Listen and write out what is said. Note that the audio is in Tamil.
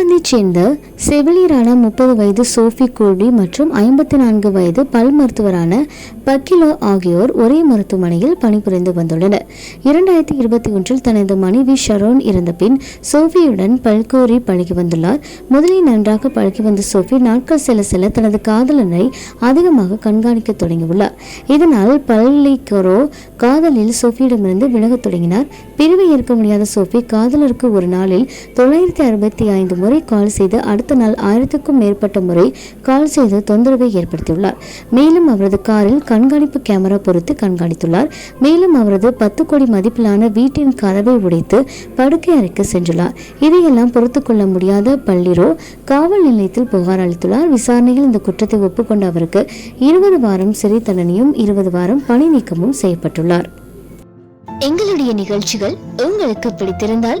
இங்கிலாந்தைச் சேர்ந்த செவிலியரான முப்பது வயது சோஃபி கோல்டி மற்றும் ஐம்பத்தி நான்கு வயது பல் மருத்துவரான பக்கிலோ ஆகியோர் ஒரே மருத்துவமனையில் பணிபுரிந்து வந்துள்ளனர். இரண்டாயிரத்தி இருபத்தி ஒன்றில் தனது மனைவி ஷரோன் இறந்த பின் சோஃபியுடன் பல்கோரி பழகி வந்துள்ளார். முதலில் நன்றாக பழகி வந்த சோஃபி நாட்கள் செல்ல செல்ல தனது காதலனை அதிகமாக கண்காணிக்க தொடங்கியுள்ளார். இதனால் பல்லிகோரோ காதலில் சோஃபியிடமிருந்து விலகத் தொடங்கினார். பிரிவை ஏற்க முடியாத சோஃபி காதலருக்கு ஒரு நாளில் தொள்ளாயிரத்தி அறுபத்தி ஐந்து முறை முறை கால் செய்து அடுத்த நாள் ஆயிரத்துக்கும் மேற்பட்ட முறை கால் செய்து தொந்தரவை ஏற்படுத்தியுள்ளார். மேலும் அவரது காரில் கண்காணிப்பு கேமரா பொறுத்து கண்காணித்துள்ளார். மேலும் அவரது பத்து கோடி மதிப்பிலான வீட்டின் கதவை உடைத்து படுக்கை அறைக்கு சென்றுள்ளார். இதையெல்லாம் பொறுத்து கொள்ள முடியாத பள்ளிரோ காவல் நிலையத்தில் புகார் அளித்துள்ளார். விசாரணையில் இந்த குற்றத்தை ஒப்புக்கொண்ட அவருக்கு இருபது வாரம் சிறை தண்டனையும் இருபது வாரம் பணி நீக்கமும் செய்யப்பட்டுள்ளார். எங்களுடைய நிகழ்ச்சிகள் உங்களுக்கு பிடித்திருந்தால்